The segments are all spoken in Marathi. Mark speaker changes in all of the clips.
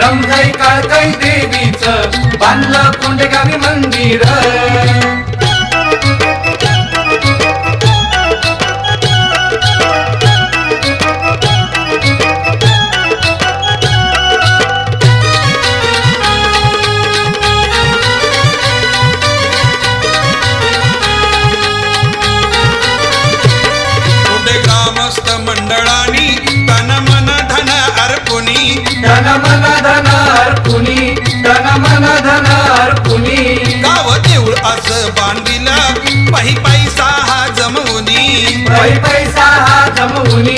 Speaker 1: रमजाई काळकाई देवीच बांधलं कोंडेगावी मंदिर.
Speaker 2: धन अर्पुनी गाव देऊळ असं बांधिलं पायी पैसा हा जमवूनी
Speaker 1: पै पैसा हा जमवुनी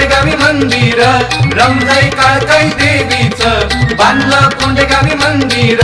Speaker 2: कोंडगावी मंदिर रमजाई
Speaker 1: काळकाई देवीच बांधलं कोंडगावी मंदिर.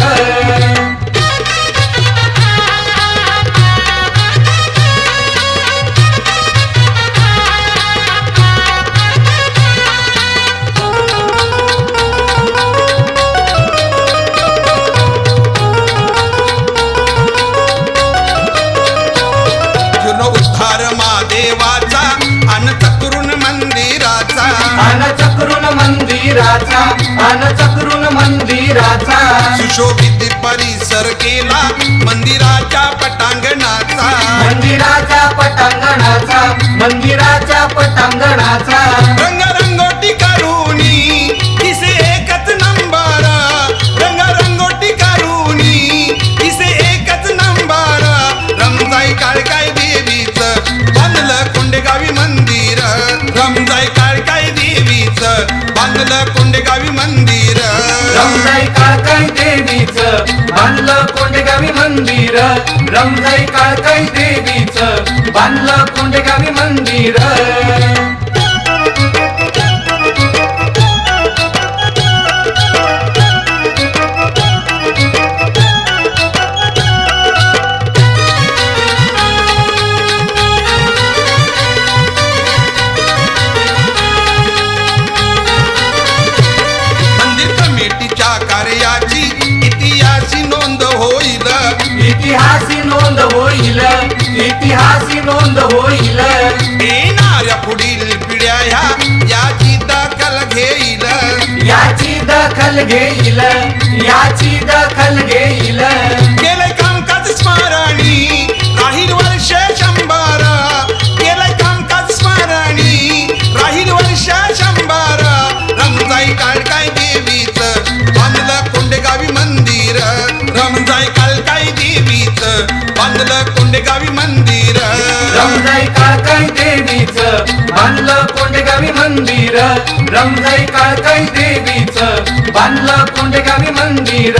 Speaker 2: अन चक्रून मंदिराचा. सुशोभित परिसर केला मंदिराच्या पटांगणाचा.
Speaker 1: मंदिराच्या पटांगणाचा मंदिराच्या पटांगणाचा.
Speaker 2: कोंडगावी मंदिर. रमजाई
Speaker 1: काळकाई देवीच. बांधलं कोंडगावी मंदिर.
Speaker 2: इतिहासी नोंद होईल
Speaker 1: इतिहासी नोंद होईल
Speaker 2: येणाऱ्या पुढील पिढ्या ह्या याची दखल घेईल
Speaker 1: याची दखल घेईल याची दखल घेईल
Speaker 2: रमजाई
Speaker 1: काळकाई देवीच बांधलं कोंडगावी मंदिर. रमजाई काळकाई देवीच बांधलं कोंडगावी मंदिर.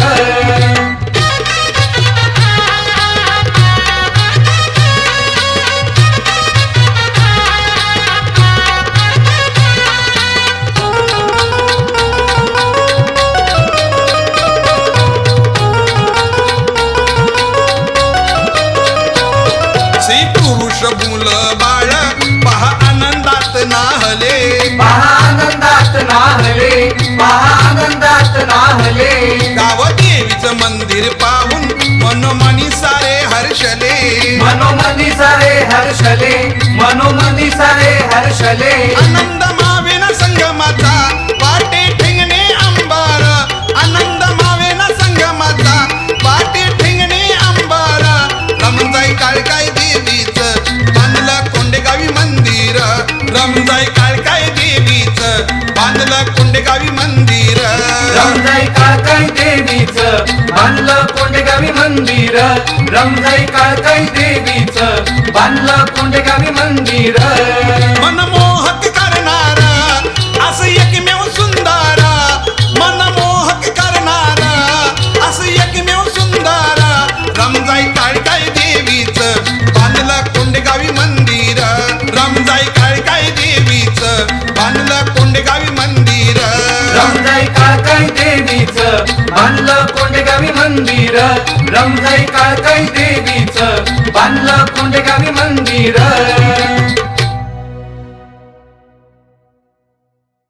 Speaker 2: नाहले.
Speaker 1: आनंदात नाहले आनंदात नाहले.
Speaker 2: गाव देवीचं मंदिर पाहून मनोमनी सारे हर्षले.
Speaker 1: मनोमनी सारे हर्षले मनोमनी सारे हर्षले.
Speaker 2: कोंडेगावी मंदिर. रमजाई
Speaker 1: काळकाई देवीचं बांधलं कोंडेगावी मंदिर. रमजाई काळकाई देवीचं बांधलं कोंडेगावी मंदिर.
Speaker 2: बांधलं कोंडगावी मंदिर. रमजाई काळकाई देवीच बांधलं कोंडगावी मंदिर.